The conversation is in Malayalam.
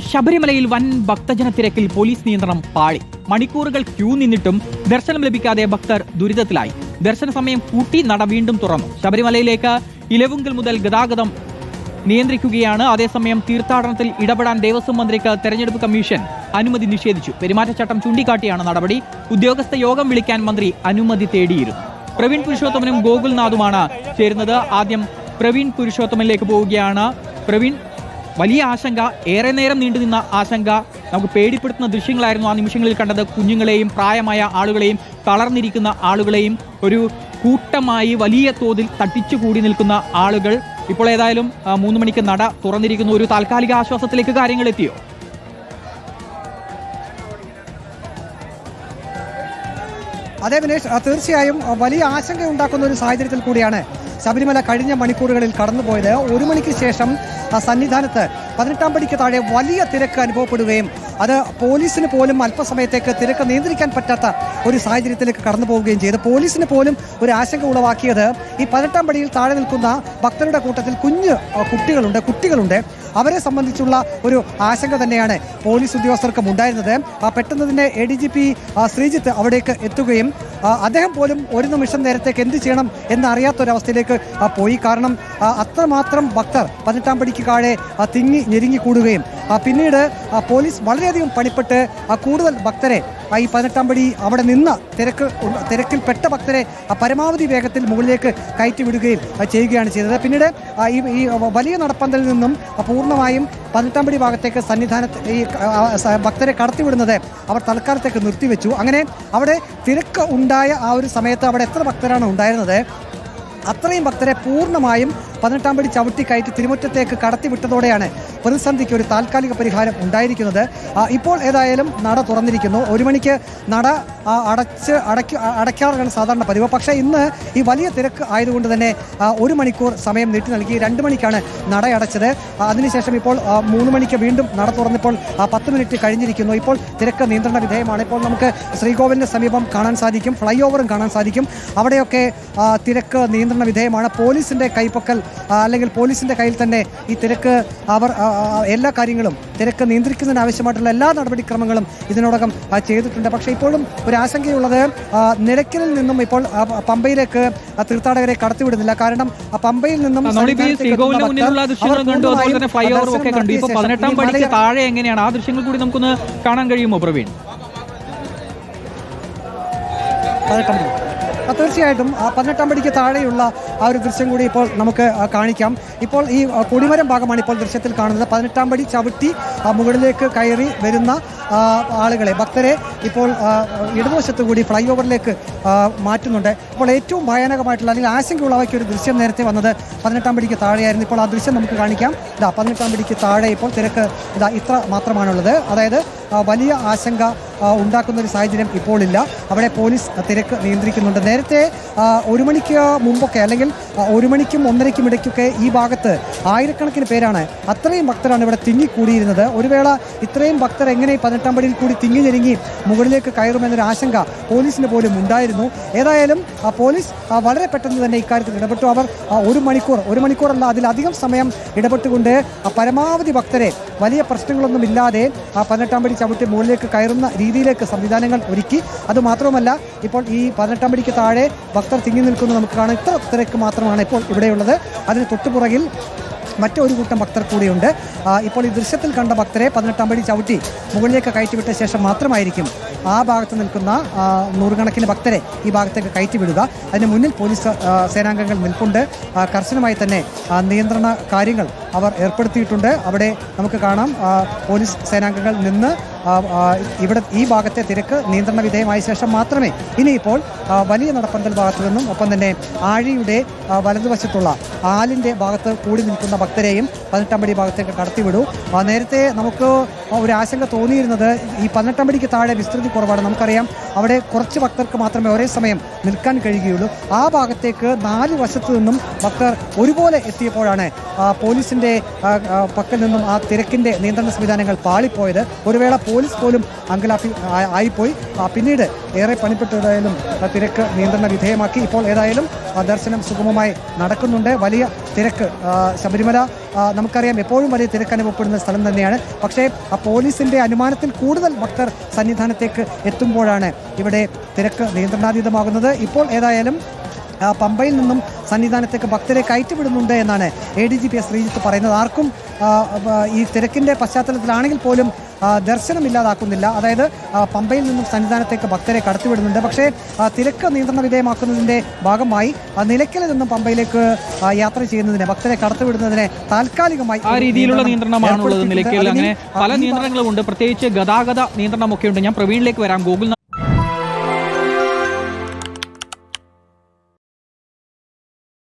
ശബരിമലയിൽ വൻ ഭക്തജന തിരക്കിൽ പോലീസ് നിയന്ത്രണം പാളി. മണിക്കൂറുകൾ ക്യൂ നിന്നിട്ടും ദർശനം ലഭിക്കാതെ ഭക്തർ ദുരിതത്തിലായി. ദർശന സമയം കൂട്ടി നട വീണ്ടും തുറന്നു. ശബരിമലയിലേക്ക് ഇലവുങ്കൽ മുതൽ ഗതാഗതം നിയന്ത്രിക്കുകയാണ്. അതേസമയം തീർത്ഥാടനത്തിൽ ഇടപെടാൻ ദേവസ്വം മന്ത്രിക്ക് തെരഞ്ഞെടുപ്പ് കമ്മീഷൻ അനുമതി നിഷേധിച്ചു. പെരുമാറ്റച്ചട്ടം ചൂണ്ടിക്കാട്ടിയാണ് നടപടി. ഉദ്യോഗസ്ഥ യോഗം വിളിക്കാൻ മന്ത്രി അനുമതി തേടിയിരുന്നു. പ്രവീൺ പുരുഷോത്തമനും ഗോകുൽനാഥുമാണ് ചേരുന്നത്. ആദ്യം പ്രവീൺ പുരുഷോത്തമനിലേക്ക് പോവുകയാണ്. പ്രവീൺ വലിയ ആശങ്ക ഏറെ നേരം നീണ്ടുനിന്ന ആശങ്ക നമുക്ക് പേടിപ്പെടുത്തുന്ന ദൃശ്യങ്ങളായിരുന്നു ആ നിമിഷങ്ങളിൽ കണ്ടത്. കുഞ്ഞുങ്ങളെയും പ്രായമായ ആളുകളെയും തളർന്നിരിക്കുന്ന ആളുകളെയും ഒരു കൂട്ടമായി വലിയ തോതിൽ തട്ടിച്ചു കൂടി നിൽക്കുന്ന ആളുകൾ. ഇപ്പോൾ ഏതായാലും മൂന്ന് മണിക്ക് നട തുറന്നിരിക്കുന്ന. ഒരു താൽക്കാലിക ആശ്വാസത്തിലേക്ക് കാര്യങ്ങൾ എത്തിയോ? അതെ വിനേഷ് തീർച്ചയായും വലിയ ആശങ്ക ഉണ്ടാക്കുന്ന ഒരു സാഹചര്യത്തിൽ കൂടിയാണ് ശബരിമല കഴിഞ്ഞ മണിക്കൂറുകളിൽ കടന്നുപോയത് ഒരു മണിക്ക് ശേഷം സന്നിധാനത്ത് പതിനെട്ടാം പടിക്ക് താഴെ വലിയ തിരക്ക് അനുഭവപ്പെടുകയും അത് പോലീസിന് പോലും അല്പസമയത്തേക്ക് തിരക്ക് നിയന്ത്രിക്കാൻ പറ്റാത്ത ഒരു സാഹചര്യത്തിലേക്ക് കടന്നു പോവുകയും ചെയ്തു. പോലീസിന് പോലും ഒരു ആശങ്ക ഉളവാക്കിയത് ഈ പതിനെട്ടാം പടിയിൽ താഴെ നിൽക്കുന്ന ഭക്തരുടെ കൂട്ടത്തിൽ കുഞ്ഞ് കുട്ടികളുണ്ട് കുട്ടികളുണ്ട്. അവരെ സംബന്ധിച്ചുള്ള ഒരു ആശങ്ക തന്നെയാണ് പോലീസ് ഉദ്യോഗസ്ഥർക്കും ഉണ്ടായിരുന്നത്. ആ പെട്ടെന്ന് തന്നെ A D G P Sreejith അവിടേക്ക് എത്തുകയും അദ്ദേഹം പോലും ഒരു നിമിഷം നേരത്തേക്ക് എന്ത് ചെയ്യണം എന്നറിയാത്തൊരവസ്ഥയിലേക്ക് പോയി. കാരണം അത്രമാത്രം ഭക്തർ പതിനെട്ടാം പടിക്ക് കാഴെ തിങ്ങി ഞെരുങ്ങി കൂടുകയും ആ, പിന്നീട് പോലീസ് വളരെയധികം പണിപ്പെട്ട് ആ, കൂടുതൽ ഭക്തരെ ഈ പതിനെട്ടാം പടി അവിടെ നിന്ന് തിരക്ക് തിരക്കിൽപ്പെട്ട ഭക്തരെ പരമാവധി വേഗത്തിൽ മുകളിലേക്ക് കയറ്റി വിടുകയും ചെയ്യുകയാണ് ചെയ്തത്. പിന്നീട് ഈ വലിയ നടപ്പന്തലിൽ നിന്നും പൂർണമായും പതിനെട്ടാം പടി ഭാഗത്തേക്ക് സന്നിധാനത്ത് ഈ ഭക്തരെ കടത്തിവിടുന്നത് അവർ തൽക്കാലത്തേക്ക് നിർത്തിവെച്ചു. അങ്ങനെ അവിടെ തിരക്ക് ഉണ്ടായ ആ ഒരു സമയത്ത് അവിടെ എത്ര ഭക്തരാണ് ഉണ്ടായിരുന്നത്? അത്രയും ഭക്തരെ പൂർണമായും പതിനെട്ടാം പടി ചവിട്ടി കയറ്റി തിരുമുറ്റത്തേക്ക് കടത്തിവിട്ടതോടെയാണ് പ്രതിസന്ധിക്ക് ഒരു താൽക്കാലിക പരിഹാരം ഉണ്ടായിരിക്കുന്നത്. ഇപ്പോൾ ഏതായാലും നട തുറന്നിരിക്കുന്നു. ഒരു മണിക്ക് നട അടച്ച് അടയ്ക്ക അടയ്ക്കാറാണ് സാധാരണ പതിവ്. പക്ഷേ ഇന്ന് ഈ വലിയ തിരക്ക് ആയതുകൊണ്ട് തന്നെ ഒരു മണിക്കൂർ സമയം നീട്ടി നൽകി രണ്ട് മണിക്കാണ് നട അടച്ചത്. അതിനുശേഷം ഇപ്പോൾ മൂന്ന് മണിക്ക് വീണ്ടും നട തുറന്നിപ്പോൾ പത്ത് മിനിറ്റ് കഴിഞ്ഞിരിക്കുന്നു. ഇപ്പോൾ തിരക്ക് നിയന്ത്രണ വിധേയമാണ്. ഇപ്പോൾ നമുക്ക് ശ്രീകോവിലിന് സമീപം കാണാൻ സാധിക്കും ഫ്ലൈ ഓവറും കാണാൻ സാധിക്കും. അവിടെയൊക്കെ തിരക്ക് നിയന്ത്രണ വിധേയമാണ്. പോലീസിന്റെ കൈപ്പൊക്കൽ അല്ലെങ്കിൽ പോലീസിന്റെ കയ്യിൽ തന്നെ ഈ തിരക്ക് അവർ എല്ലാ കാര്യങ്ങളും തിരക്ക് നിയന്ത്രിക്കുന്നതിന് ആവശ്യമായിട്ടുള്ള എല്ലാ നടപടിക്രമങ്ങളും ഇതിനോടകം ചെയ്തിട്ടുണ്ട്. പക്ഷേ ഇപ്പോഴും ഒരു ആശങ്കയുള്ളത് നിലയ്ക്കലിൽ നിന്നും ഇപ്പോൾ പമ്പയിലേക്ക് തീർത്ഥാടകരെ കടത്തിവിടുന്നില്ല. കാരണം പമ്പയിൽ നിന്നും പതിനെട്ടാം പടിക്ക് താഴെ എങ്ങനെയാണ്? ആ ദൃശ്യങ്ങൾ കൂടി നമുക്കൊന്ന് കാണാൻ കഴിയുമോ പ്രവീൺ? പതിനെട്ടാം ആ, തീർച്ചയായിട്ടും പതിനെട്ടാം പടിക്ക് താഴെയുള്ള ആ ഒരു ദൃശ്യം കൂടി ഇപ്പോൾ നമുക്ക് കാണിക്കാം. ഇപ്പോൾ ഈ കൊടിമരം ഭാഗമാണ് ഇപ്പോൾ ദൃശ്യത്തിൽ കാണുന്നത്. പതിനെട്ടാം പടി ചവിട്ടി മുകളിലേക്ക് കയറി വരുന്ന ആളുകളെ ഭക്തരെ ഇപ്പോൾ ഇടതുവശത്ത് കൂടി ഫ്ലൈ ഓവറിലേക്ക് മാറ്റുന്നുണ്ട്. ഇപ്പോൾ ഏറ്റവും ഭയാനകമായിട്ടുള്ള അല്ലെങ്കിൽ ആശങ്കയുള്ളവയ്ക്ക് ഒരു ദൃശ്യം നേരത്തെ വന്നത് പതിനെട്ടാം പടിക്ക് താഴെയായിരുന്നു. ഇപ്പോൾ ആ ദൃശ്യം നമുക്ക് കാണിക്കാം. ഇതാ പതിനെട്ടാം പടിക്ക് താഴെ ഇപ്പോൾ തിരക്ക് ഇതാ ഇത്ര മാത്രമാണുള്ളത്. അതായത് വലിയ ആശങ്ക ഉണ്ടാക്കുന്ന ഒരു സാഹചര്യം ഇപ്പോൾ ഇല്ല അവിടെ പോലീസ് തിരക്ക് നിയന്ത്രിക്കുന്നുണ്ട്. നേരത്തെ ഒരു മണിക്ക് മുമ്പൊക്കെ അല്ലെങ്കിൽ ഒരു മണിക്കും ഒന്നരയ്ക്കും ഇടയ്ക്കൊക്കെ ഈ ഭാഗത്ത് ആയിരക്കണക്കിന് പേരാണ് അത്രയും ഭക്തരാണ് ഇവിടെ തിങ്ങിക്കൂടിയിരുന്നത്. ഒരു വേള ഇത്രയും ഭക്തർ എങ്ങനെ പതിനെട്ടാം പടിയിൽ കൂടി തിങ്ങി ഞെരുങ്ങി മുകളിലേക്ക് കയറുമെന്നൊരു ആശങ്ക പോലീസിന് പോലും ഉണ്ടായിരുന്നു. ഏതായാലും ആ, പോലീസ് വളരെ പെട്ടെന്ന് തന്നെ ഇക്കാര്യത്തിൽ ഇടപെട്ടു. അവർ ഒരു മണിക്കൂർ ഒരു മണിക്കൂറല്ല അതിലധികം സമയം ഇടപെട്ടുകൊണ്ട് പരമാവധി ഭക്തരെ വലിയ പ്രശ്നങ്ങളൊന്നും ഇല്ലാതെ ആ പതിനെട്ടാം പടി ചവിട്ടി മുകളിലേക്ക് കയറുന്ന രീതിയിലേക്ക് സംവിധാനങ്ങൾ ഒരുക്കി. അതുമാത്രവുമല്ല ഇപ്പോൾ ഈ പതിനെട്ടാം പടിക്ക് താഴെ ഭക്തർ തിങ്ങി നിൽക്കുന്നത് നമുക്ക് കാണാം. ഇത്ര തിരക്ക് മാത്രമാണ് ഇപ്പോൾ ഇവിടെയുള്ളത്. അതിന് തൊട്ടുപുറകിൽ മറ്റൊരു കൂട്ടം ഭക്തർ കൂടിയുണ്ട്. ഇപ്പോൾ ഈ ദൃശ്യത്തിൽ കണ്ട ഭക്തരെ പതിനെട്ടാം പടി ചവിട്ടി മുകളിലേക്ക് കയറ്റിവിട്ട ശേഷം മാത്രമായിരിക്കും ആ ഭാഗത്ത് നിൽക്കുന്ന നൂറുകണക്കിന് ഭക്തരെ ഈ ഭാഗത്തേക്ക് കയറ്റിവിടുക. അതിന് മുന്നിൽ പോലീസ് സേനാംഗങ്ങൾ നിൽപ്പുണ്ട്. കർശനമായി തന്നെ നിയന്ത്രണ കാര്യങ്ങൾ അവർ ഏർപ്പെടുത്തിയിട്ടുണ്ട്. അവിടെ നമുക്ക് കാണാം പോലീസ് സേനാംഗങ്ങൾ നിന്ന് ഇവിടെ ഈ ഭാഗത്തെ തിരക്ക് നിയന്ത്രണ വിധേയമായ ശേഷം മാത്രമേ ഇനിയിപ്പോൾ വലിയ നടപ്പന്തൽ ഭാഗത്തു നിന്നും ഒപ്പം തന്നെ ആഴിയുടെ വലതുവശത്തുള്ള ആലിന്റെ ഭാഗത്ത് കൂടി നിൽക്കുന്ന ഭക്തരെയും പതിനെട്ടാം പടി ഭാഗത്തേക്ക് കടത്തിവിടൂ. നേരത്തെ നമുക്ക് ഒരു ആശങ്ക തോന്നിയിരുന്നത് ഈ പതിനെട്ടാം പടിക്ക് താഴെ വിസ്തൃതി കുറവാണ്. നമുക്കറിയാം അവിടെ കുറച്ച് ഭക്തർക്ക് മാത്രമേ ഒരേ സമയം നിൽക്കാൻ കഴിയുകയുള്ളൂ. ആ ഭാഗത്തേക്ക് നാല് വശത്തു നിന്നും ഭക്തർ ഒരുപോലെ എത്തിയപ്പോഴാണ് ആ, പക്കൽ നിന്നും ആ തിരക്കിന്റെ നിയന്ത്രണ സംവിധാനങ്ങൾ പാളിപ്പോയത്. ഒരു വേള പോലീസ് പോലും അങ്കലാപ്പി ആയിപ്പോയി. പിന്നീട് ഏറെ പണിപ്പെട്ട് ഏതായാലും ആ തിരക്ക് നിയന്ത്രണ വിധേയമാക്കി. ഇപ്പോൾ ഏതായാലും ദർശനം സുഗമമായി നടക്കുന്നുണ്ട്. വലിയ തിരക്ക്. ശബരിമല നമുക്കറിയാം എപ്പോഴും വലിയ തിരക്ക് അനുഭവപ്പെടുന്ന സ്ഥലം തന്നെയാണ്. പക്ഷേ ആ പോലീസിന്റെ അനുമാനത്തിൽ കൂടുതൽ ഭക്തർ സന്നിധാനത്തേക്ക് എത്തുമ്പോഴാണ് ഇവിടെ തിരക്ക് നിയന്ത്രണാതീതമാകുന്നത്. ഇപ്പോൾ ഏതായാലും പമ്പയിൽ നിന്നും സന്നിധാനത്തേക്ക് ഭക്തരെ കയറ്റിവിടുന്നുണ്ട് എന്നാണ് A D G P S Sreejith പറയുന്നത്. ആർക്കും ഈ തിരക്കിന്റെ പശ്ചാത്തലത്തിലാണെങ്കിൽ പോലും ദർശനം ദർശനമില്ലാതാക്കുന്നില്ല അതായത് പമ്പയിൽ നിന്നും സന്നിധാനത്തേക്ക് ഭക്തരെ കടത്തിവിടുന്നുണ്ട്. പക്ഷേ തിരക്ക് നിയന്ത്രണ വിധേയമാക്കുന്നതിന്റെ ഭാഗമായി ആ, നിലയ്ക്കലിൽ നിന്നും പമ്പയിലേക്ക് യാത്ര ചെയ്യുന്നതിന് ഭക്തരെ കടത്തിവിടുന്നതിന് താൽക്കാലികമായി ആ രീതിയിലുള്ള നിയന്ത്രണമാണുള്ളത് നിലയ്ക്കലിൽ അങ്ങനെ പല നിയന്ത്രണങ്ങളും ഉണ്ട് പ്രത്യേകിച്ച് ഗതാഗത നിയന്ത്രണമൊക്കെ ഉണ്ട് ഞാൻ പ്രവീണിലേക്ക് വരാം. ഗൂഗിൾ